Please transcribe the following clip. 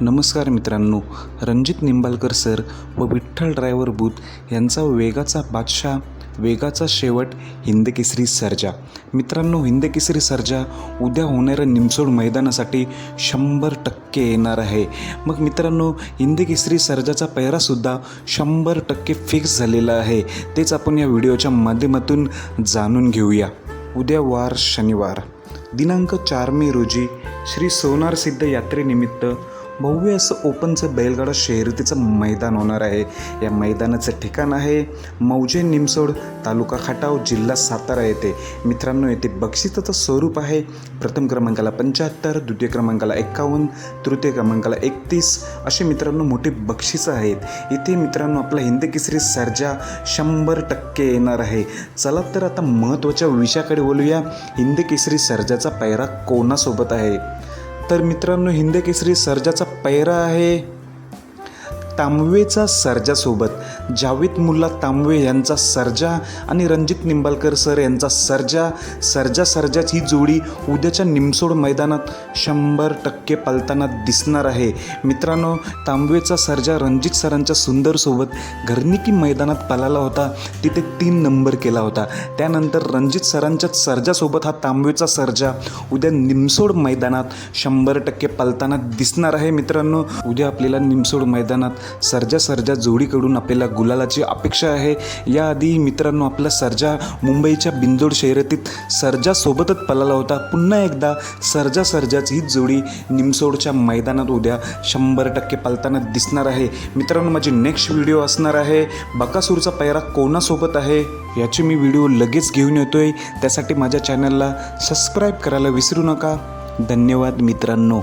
नमस्कार मित्रांनो रणजित निंबाळकर सर व विठ्ठल ड्रायव्हर बूथ यांचा वेगाचा बादशाह वेगाचा शेवट हिंदकेसरी सर्जा. मित्रांनो हिंदकेसरी सर्जा उद्या होणाऱ्या निमसोड मैदानासाठी शंभर टक्के येणार आहे. मग मित्रांनो हिंदकेसरी सर्जाचा पैरासुद्धा शंभर टक्के फिक्स झालेला आहे. तेच आपण या व्हिडिओच्या माध्यमातून जाणून घेऊया. उद्या वार शनिवार. दिनांक चार मे रोजी श्री सोनार सिद्ध यात्रेनिमित्त भव्य असं ओपनचं बैलगाडा शर्यतीचं मैदान होणार आहे. या मैदानाचं ठिकाण आहे मौजे निमसोड तालुका खटाव जिल्हा सातारा येथे. मित्रांनो येथे बक्षिसाचं स्वरूप आहे. प्रथम क्रमांकाला पंच्याहत्तर द्वितीय क्रमांकाला एक्कावन्न तृतीय क्रमांकाला एकतीस असे मित्रांनो मोठे बक्षिसं आहेत. इथे मित्रांनो आपला हिंदी केसरी सर्जा शंभर टक्के येणार आहे. चला तर आता महत्त्वाच्या विषयाकडे बोलूया हिंद केसरी सर्जाचा पैरा कोणासोबत आहे? तर मित्रांनो हिंद केसरी सर्जाचा पैरा आहे. तांबवेचा सर्जासोबत जावेद मुल्ला तांबवे यांचा सर्जा आणि रणजित निंबाळकर सर यांचा सर्जा सर्जा सर्जाच ही जोडी उद्याच्या निमसोड मैदानात शंभर टक्के पालताना दिसणार आहे. मित्रांनो तांबवेचा सर्जा रणजित सरांच्या सुंदरसोबत घरनिकी मैदानात पालाला होता. तिथे तीन नंबर केला होता. त्यानंतर रणजित सरांच्या सर्जासोबत हा तांबवेचा सर्जा उद्या निमसोड मैदानात शंभर टक्के पालताना दिसणार आहे. मित्रांनो उद्या आपल्याला निमसोड मैदानात सर्जा सर्जा जोडीकडून आपल्याला गुलालाची अपेक्षा आहे. याआधी मित्रांनो आपला सर्जा मुंबईच्या बिंदोड शर्यतीत सर्जासोबतच पलाला होता. पुन्हा एकदा सर्जा सर्जाच ही जोडी निमसोडच्या मैदानात उद्या शंभर टक्के पालताना दिसणार आहे. मित्रांनो माझी नेक्स्ट व्हिडिओ असणार आहे. बकासूरचा पैरा कोणासोबत आहे याची मी व्हिडिओ लगेच घेऊन येतो आहे त्यासाठी माझ्या चॅनलला सबस्क्राईब करायला विसरू नका. धन्यवाद मित्रांनो.